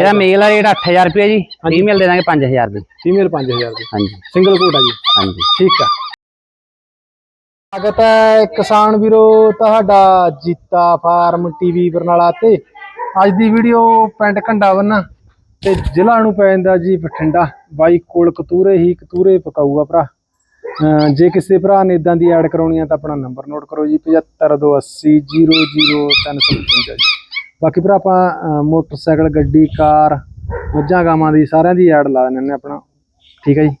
ਇਹਦਾ ਮੇਲ ਆ ਰੇਟ 8000 ਰੁਪਏ ਜੀ। ਫੀਮੇਲ ਦੇ ਦਾਂਗੇ 5000 ਦੀ। ਫੀਮੇਲ 5000 ਦੀ। ਹਾਂਜੀ। ਸਿੰਗਲ ਕੋਟ ਆ ਜੀ। ਹਾਂਜੀ। ਠੀਕ ਆ। ਸਵਾਗਤ ਹੈ ਕਿਸਾਨ ਵੀਰੋ ਤੁਹਾਡਾ ਜੀਤਾ ਫਾਰਮ ਟੀਵੀ ਬਰਨਾਲਾ ਤੇ। ਅੱਜ ਦੀ ਵੀਡੀਓ ਪਿੰਡ ਘੰਡਾਵਨ ਤੇ ਜ਼ਿਲ੍ਹਾ ਨੂੰ ਪੈ ਜਾਂਦਾ ਜੀ ਬਠਿੰਡਾ। ਬਾਈ ਕੋਲ ਕਤੂਰੇ ਹੀ ਕਤੂਰੇ ਪਕਾਊਗਾ ਭਰਾ। ਜੇ ਕਿਸੇ ਭਰਾ ਨੇ ਇਦਾਂ ਦੀ ਐਡ ਕਰਾਉਣੀ ਆ ਤਾਂ ਆਪਣਾ ਨੰਬਰ ਨੋਟ ਕਰੋ ਜੀ 7528000355 ਜੀ। ਬਾਕੀ ਭਰਾ ਆਪਾਂ ਮੋਟਰਸਾਈਕਲ ਗੱਡੀ ਕਾਰ ਮੱਝਾਂ ਗਾਵਾਂ ਦੀ ਸਾਰਿਆਂ ਦੀ ਐਡ ਲਾ ਦਿੰਦੇ ਨੇ ਆਪਣਾ। ਠੀਕ ਹੈ ਜੀ?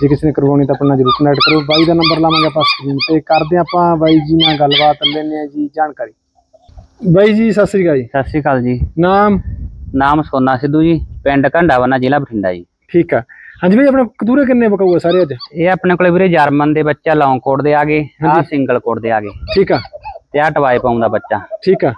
ਜੇ ਕਿਸੇ ਨੇ ਕਰਵਾਉਣੀ ਤਾਂ ਆਪਣਾ ਜਰੂਰ ਕਨੈਕਟ ਕਰੋ। ਬਾਈ ਦਾ ਨੰਬਰ ਲਾਵਾਂਗੇ ਆਪਾਂ ਸਕਰੀਨ ਤੇ। ਕਰਦੇ ਆਪਾਂ ਬਾਈ ਜੀ ਨਾਲ ਗੱਲਬਾਤ ਲੈਣੇ ਆ ਜੀ ਜਾਣਕਾਰੀ। ਬਾਈ ਜੀ ਸਤਿ ਸ੍ਰੀ ਅਕਾਲ ਜੀ। ਸਤਿ ਸ਼੍ਰੀ ਅਕਾਲ ਜੀ। ਨਾਮ? ਨਾਮ ਸੋਨਾ ਸਿੱਧੂ ਜੀ। ਪਿੰਡ ਘੰਡਾਵਨਾ ਜ਼ਿਲ੍ਹਾ ਬਠਿੰਡਾ ਜੀ। ਠੀਕ ਆ। ਹਾਂਜੀ ਬਾਈ ਆਪਣੇ ਕਤੂਰੇ ਕਿੰਨੇ ਬਕਾਊਗਾ ਸਾਰੇ ਅੱਜ? ਇਹ ਆਪਣੇ ਕੋਲੇ ਵੀਰੇ ਜਰਮਨ ਦੇ ਬੱਚਾ ਲੌਂਗ ਕੋਟ ਦੇ ਆ ਗਏ। ਆ ਸਿੰਗਲ ਕੋਟ ਦੇ ਆ ਗਏ। ਠੀਕ ਆ। ਤੇ ਆ ਟਵਾਈ ਪਾਉਂਦਾ ਬੱਚਾ। ਠੀਕ ਆ।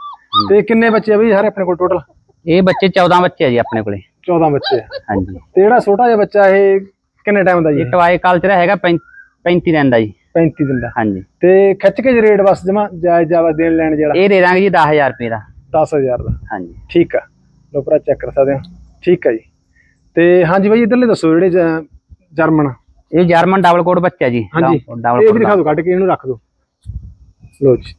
ਤੇ ਕਿੰਨੇ ਬੱਚੇ ਆ ਬਈ ਸਾਰੇ ਆਪਣੇ ਕੋਲ ਟੋਟਲ ਇਹ ਬੱਚੇ 14 ਬੱਚੇ ਆ ਜੀ ਆਪਣੇ ਕੋਲੇ। 14 ਬੱਚੇ ਆ। ਹਾਂਜੀ। ਤੇ ਜਿਹੜਾ ਛੋਟਾ ਜਿਹਾ ਬੱਚਾ ਇਹ ਕਿੰਨੇ ਟਾਈਮ ਦਾ ਜੀ? ਇਹ ਟਵਾਈ ਕਲਚਰ ਹੈਗਾ 35 ਦਿਨ ਦਾ ਜੀ। 35 ਦਿਨ ਦਾ। ਹਾਂਜੀ। ਤੇ ਖਿੱਚ ਕੇ ਰੇਟ ਬਸ ਜਮਾ ਜਾਇਜ਼ ਜਾਵਾ ਦੇਣ ਲੈਣ ਜਿਹੜਾ? ਇਹ ਦੇ ਦਾਂਗੇ ਜੀ 10000 ਰੁਪਏ ਦਾ। 10000 ਦਾ। ਹਾਂਜੀ। ਠੀਕ ਆ। ਲੋ ਭਰਾ ਚੈੱਕ ਕਰ ਸਕਦੇ ਹੋ ਠੀਕ ਆ ਜੀ। ਤੇ ਹਾਂਜੀ ਬਾਈ ਇਧਰਲੇ ਦੱਸੋ ਜਿਹੜੇ ਜ- ਜਰਮਨ। ਇਹ ਜਰਮਨ ਡਬਲ ਕੋਟ ਬੱਚਾ ਜੀ। ਹਾਂਜੀ। ਡਬਲ ਇਹ ਵੀ ਦਿਖਾ ਦਿਓ ਕੱਢ ਕੇ ਇਹਨੂੰ ਰੱਖ ਦਿਓ। ਲੋ ਜੀ।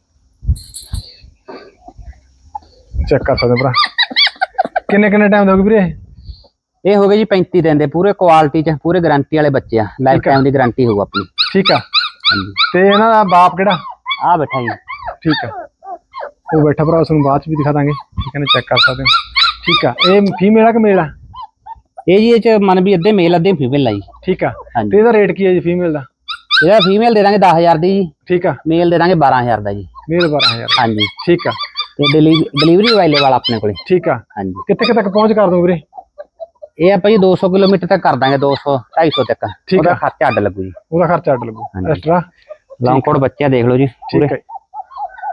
ਚੈੱਕ ਕਰ ਸਕਦੇ ਹੋ ਭਰਾ। ਕਿੰਨੇ ਕਿੰਨੇ ਟਾਈਮ ਦਾ ਹੋ ਗਿਆ ਵੀਰੇ? ਇਹ? ਇਹ ਹੋ ਗਏ ਜੀ 35 ਦਿਨ ਦੇ ਪੂਰੇ ਕੁਆਲਿਟੀ ਚ ਪੂਰੇ ਗਾਰੰਟੀ ਵਾਲੇ ਬੱਚੇ ਆ। ਲਾਈਫ ਟਾਈਮ ਦੀ ਗਾਰੰਟੀ ਹੋਊ ਆਪਣੀ। ਠੀਕ ਆ। ਹਾਂਜੀ। ਤੇ ਇਹਨਾਂ ਦਾ ਬਾਪ ਕਿਹੜਾ? ਆ ਬੈਠਾ ਜੀ। ਠੀਕ ਆ। ਉਹ ਬੈਠਾ ਭਰਾ ਉਸ ਨੂੰ ਬਾਅਦ ਚ ਵੀ ਦਿਖਾ ਦਾਂਗੇ। ਠੀਕ ਹੈ ਨਾ ਚੈੱਕ ਕਰ ਸਕਦੇ ਹੋ। ਠੀਕ ਆ। ਇਹ ਫੀਮੇਲ ਆ ਕਿ ਮੇਲ ਆ? ਇਹ ਜੀ ਇਹ ਚ ਮਨ ਵੀ ਅੱਧੇ ਮੇਲ ਅੱਧੇ ਫੀਮੇਲ ਆ ਜੀ। ਠੀਕ ਆ। ਹਾਂਜੀ। ਤੇ ਇਹਦਾ ਰੇਟ ਕੀ ਹੈ ਜੀ ਫੀਮੇਲ ਦਾ? ਇਹਦਾ ਫੀਮੇਲ ਦੇ ਦਾਂਗੇ 10000 ਦੀ ਜੀ। ਠੀਕ ਆ। ਮੇਲ ਦੇ ਦਾਂਗੇ 12000 ਦਾ ਜੀ। ਮੇਲ 12000 ਹਾਂਜੀ। ਠੀਕ ਆ। ਤੇ ਡਿਲੀਵਰੀ ਅਵੇਲੇਬਲ ਆਪਣੇ ਕੋਲੇ ਠੀਕ ਆ ਹਾਂਜੀ ਕਿੱਥੇ ਕਿੱਥੇ ਤੱਕ ਪਹੁੰਚ ਕਰ ਦੂੰ ਵੀਰੇ ਇਹ ਆਪਾਂ ਜੀ 200 ਕਿਲੋਮੀਟਰ ਤੱਕ ਕਰ ਦਾਂਗੇ 200 250 ਤੱਕ ਠੀਕ ਉਹਦਾ ਆ। ਖਰਚਾ ਅੱਡ ਲੱਗੂ ਜੀ ਉਹਦਾ ਖਰਚਾ ਅੱਡ ਲੱਗੂ ਹਾਂਜੀ। ਐਕਸਟਰਾ ਲੌਂਗ ਕੋਟ ਬੱਚਿਆ ਦੇਖ ਲਓ ਜੀ ਠੀਕ ਪੂਰੇ ਹੈ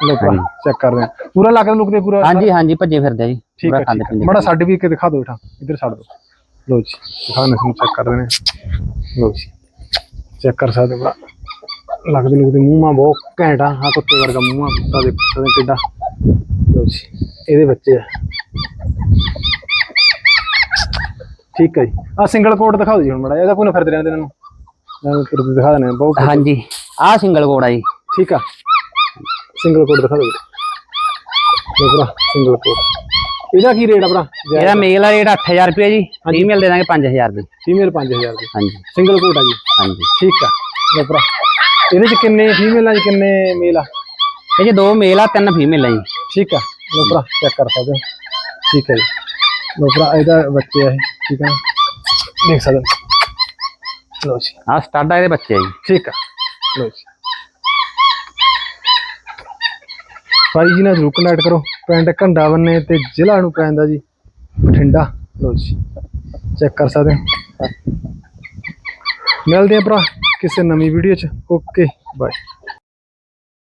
ਲੋ ਭਰਾ ਚੈੱਕ ਕਰਦੇ ਆ ਪੂਰਾ ਲੱਗਦਾ ਲੁੱਕ ਦੇ ਪੂਰਾ ਹਾਂਜੀ ਹਾਂਜੀ ਭੱਜੇ ਫਿਰਦੇ ਆ ਜੀ ਠੀਕ ਪੂਰਾ ਹੈ ਖਾਂਦੇ ਠੀਕ ਪੀਂਦੇ ਹੈ ਮੜਾ ਸਾਡੇ ਵੀ ਇੱਕ ਦਿਖਾ ਦਿਓ ਇਠਾ ਇੱਧਰ ਛੱਡ ਦਿਓ ਲੋ ਜੀ ਦਿਖਾ ਨੇ ਚੈੱਕ ਕਰ ਰਹੇ ਨੇ ਲੋ ਜੀ ਚੈੱਕ ਕਰ ਸਕਦੇ ਹੋ ਭਰਾ ਲੱਗਦੇ ਲੁੱਕ ਦੇ ਮੂੰਹ ਮਾ ਬਹੁਤ ਘੈਂਟ ਆ ਹਾਂ ਕੁੱਤੇ ਵਰਗਾ ਮੂੰਹ ਆ ਕੁੱਤਾ ਦੇ ਕੁੱਤੇ ਕਿੱਡਾ ਲੋ ਜੀ ਇਹਦੇ ਬੱਚੇ ਆ। ਠੀਕ ਹੈ ਜੀ। ਆ ਸਿੰਗਲ ਕੋਟ ਦਿਖਾ ਦਿਓ ਜੀ ਹੁਣ ਮੜਾ ਇਹਦਾ ਕੋਈ ਨਾ ਫਿਰਦੇ ਰਹਿੰਦੇ ਇਹਨਾਂ ਨੂੰ ਇਹਨਾਂ। ਨੂੰ ਫਿਰਦੇ ਦਿਖਾ ਦੇਣੇ ਬਹੁਤ ਹਾਂਜੀ। ਆਹ ਸਿੰਗਲ ਕੋਡ ਆ ਜੀ। ਠੀਕ ਆ। ਸਿੰਗਲ ਕੋਡ ਦਿਖਾ ਦਿਓ। ਲੋ ਭਰਾ ਸਿੰਗਲ ਕੋਡ ਇਹਦਾ ਕੀ ਰੇਟ ਆ ਭਰਾ? ਇਹਦਾ ਮੇਲ ਆ ਰੇਟ 8000 ਰੁਪਏ ਜੀ। ਫੀਮੇਲ ਦੇ ਦਾਂਗੇ 5000 ਦੀ। ਫੀਮੇਲ 5000 ਦੀ। ਹਾਂਜੀ। ਸਿੰਗਲ ਕੋਟ ਆ ਜੀ। ਹਾਂਜੀ। ਠੀਕ ਆ। ਲੋ ਭਰਾ। ਇਹਦੇ ਚ ਕਿੰਨੇ ਫੀਮੇਲ ਆ ਜੀ? ਕਿੰਨੇ ਮੇਲ ਆ? ਇਹ ਜੀ ਦੋ ਮੇਲ ਆ ਤਿੰਨ ਫੀਮੇਲ ਆ ਜੀ। ਠੀਕ ਆ। ਲੋ ਭਰਾ ਚੈੱਕ ਕਰ ਸਕਦੇ ਹੋ। ਠੀਕ ਹੈ ਜੀ। ਲੋ ਭਰਾ ਇਹਦਾ ਬੱਚੇ ਇਹ ਠੀਕ ਆ ਦੇਖ ਸਕਦੇ ਹੋ। ਲੋ ਜੀ। ਆ ਇਹਦੇ ਬੱਚੇ ਆ ਜੀ। ਠੀਕ ਆ। ਲੋ ਜੀ। ਭਾਈ ਜੀ ਨਾਲ ਜ਼ਰੂਰ ਕਨੈਕਟ ਕਰੋ। ਪਿੰਡ ਘੰਡਾ ਬੰਨੇ ਤੇ ਜ਼ਿਲ੍ਹਾ ਨੂੰ ਪੈਂਦਾ ਜੀ। ਬਠਿੰਡਾ। ਲੋ ਜੀ। ਚੈੱਕ ਕਰ ਸਕਦੇ ਹੋ। ਮਿਲਦੇ ਆ ਭਰਾ ਕਿਸੇ ਨਵੀਂ ਵੀਡੀਓ ਚ। Okay bye